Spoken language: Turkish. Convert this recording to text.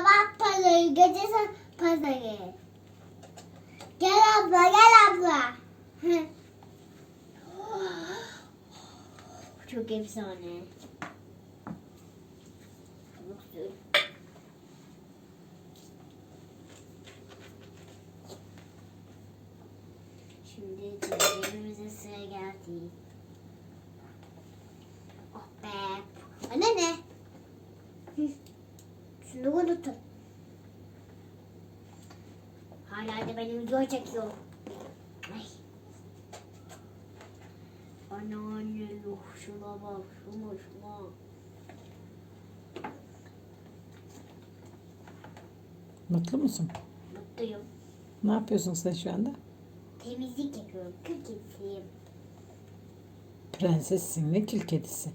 Sabah pazarı, gece pazarı. Gel abla, gel abla. Çok efsane. Çok güzel. Şimdi cimcimimize sıra geldi. Oh be. Anne ne? Şunu unuttum. Hala da benim video çekiyor. Ay. Anne anne yuh şuna bak şuna şuna. Mutlu musun? Mutluyum. Ne yapıyorsun sen şu anda? Temizlik yapıyorum. Kül kedisiyim. Prensessin ve kül kedisi.